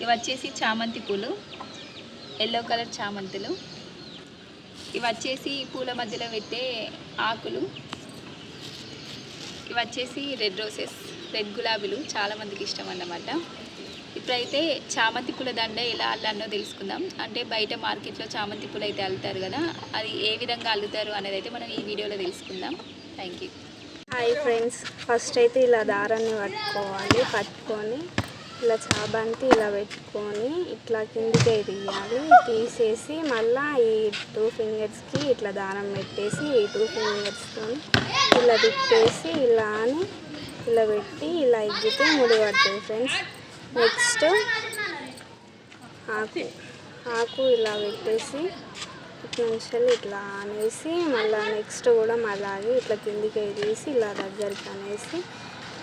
ఇవి వచ్చేసి చామంతి పూలు. ఎల్లో కలర్ చామంతులు. ఇవి వచ్చేసి పూల మధ్యలో పెట్టే ఆకులు. ఇవి వచ్చేసి రెడ్ రోసెస్ రెడ్ గులాబీలు చాలామందికి ఇష్టం అన్నమాట. ఇప్పుడైతే చామంతి పూల దండ ఎలా అల్లానో తెలుసుకుందాం. అంటే బయట మార్కెట్లో చామంతి పూలు అయితే అల్లుతారు కదా అది ఏ విధంగా అల్లుతారు అనేది అయితే మనం ఈ వీడియోలో తెలుసుకుందాం. Thank you hi friends first అయితే ఇలా దారాన్ని పట్టుకోవాలి పట్టుకొని ఇలా చాబంతి ఇలా పెట్టుకొని ఇట్లా కిందికే తీయాలి. తీసేసి మళ్ళీ ఈ టూ ఫింగర్స్కి ఇట్లా దారం పెట్టేసి ఈ టూ ఫింగర్స్తో ఇలా తిప్పేసి ఇలా అని ఇలా పెట్టి ఇలా ఎగ్గితే ముడి పడుతుంది ఫ్రెండ్స్ నెక్స్ట్ ఆకు ఆకు ఇలా పెట్టేసి ఇట్లా నుంచి ఇట్లా అనేసి మళ్ళీ నెక్స్ట్ కూడా అలాగే ఇట్లా కిందికి తీసి ఇలా దగ్గరికి అనేసి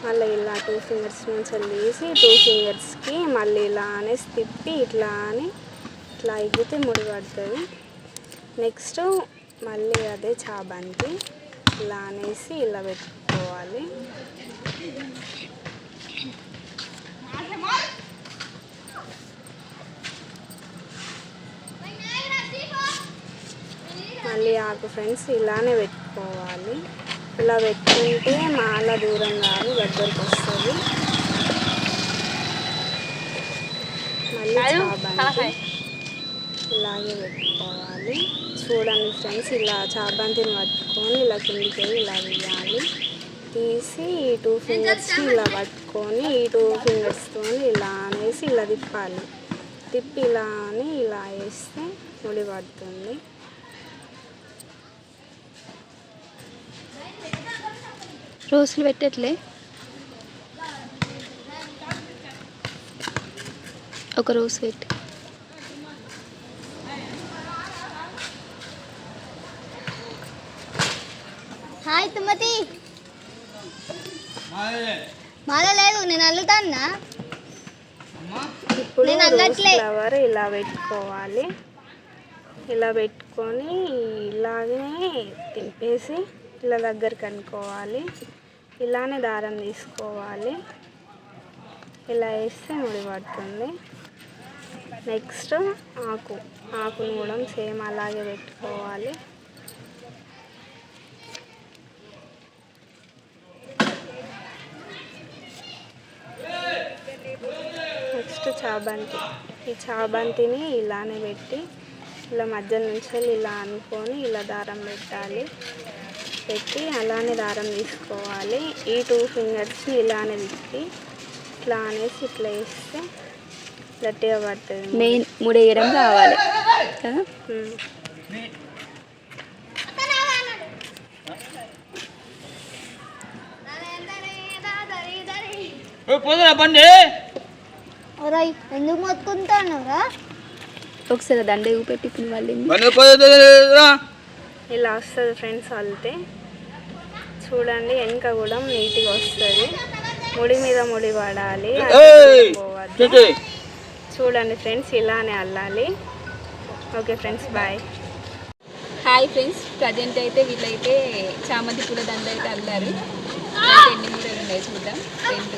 మళ్ళీ ఇలా టూ ఫింగర్స్ నుంచి తీసి టూ ఫింగర్స్కి మళ్ళీ ఇలా అనేసి తిప్పి ఇట్లా అని ఇట్లా ఎగితే ముడి పడుతుంది. నెక్స్ట్ మళ్ళీ అదే చాబంతి ఇలా అనేసి ఇలా పెట్టుకోవాలి. మళ్ళీ ఆకు ఫ్రెండ్స్ ఇలానే పెట్టుకోవాలి. ఇలా పెట్టుకుంటే మాల దూరం దగ్గరకు వస్తుంది. మళ్ళీ ఇలాగే పెట్టుకోవాలి. చూడండి ఫ్రెండ్స్ ఇలా చాబంతిని పట్టుకొని ఇలా కిందికి వెళ్ళి ఇలా వేయాలి తీసి ఈ టూ ఫింగర్స్ని ఇలా పట్టుకొని ఈ టూ ఫింగర్స్తో ఇలా అనేసి ఇలా తిప్పాలి. తిప్పి ఇలా అని ఇలా వేస్తే ముడి పడుతుంది. రోజులు పెట్టట్లే. ఒక రోజు పెట్టి హాయ్ సుమతి మాల లేదు నేను అల్లుతాన్నా. ఇప్పుడు నేను అన్నట్లే. ఫ్లవర్ ఇలా పెట్టుకోవాలి. ఇలా పెట్టుకొని ఇలాగే తిప్పేసి ఇలా దగ్గరికి అనుకోవాలి ఇలానే దారం తీసుకోవాలి. ఇలా వేస్తే ముడి పడుతుంది. నెక్స్ట్ ఆకు ఆకును కూడా సేమ్ అలాగే పెట్టుకోవాలి. నెక్స్ట్ చాబంతి. ఈ చాబంతిని ఇలానే పెట్టి ఇలా మధ్య నుంచి వెళ్ళి ఇలా అనుకొని ఇలా దారం పెట్టాలి. పెట్టి అలానే దారం తీసుకోవాలి. ఈ టూ ఫింగర్స్ని ఇలానే తిప్పి ఇట్లా అనేసి ఇట్లా వేస్తే గట్టిగా పడుతుంది. మెయిన్ ముడేయడం కావాలి. కదా? ఉమ్. పోదురా బండి. ఒరేయ్ ఎందుకు మొత్తుకుంటానురా ఒకసారి దండ పెట్టి ఇప్పుడు మళ్ళీ ఇలా వస్తుంది ఫ్రెండ్స్ అల్లితే చూడండి వెనక కూడా నీట్గా వస్తుంది. ముడి మీద ముడి పడాలి! పోవద్దు. చూడండి ఫ్రెండ్స్ ఇలానే అల్లాలి. Okay friends bye. Hi friends present అయితే వీళ్ళైతే చామంతి పూల దండ అయితే అల్లారు. అయితే ఎన్ని మూడలు ఉన్నాయి చూద్దాం. రెండు.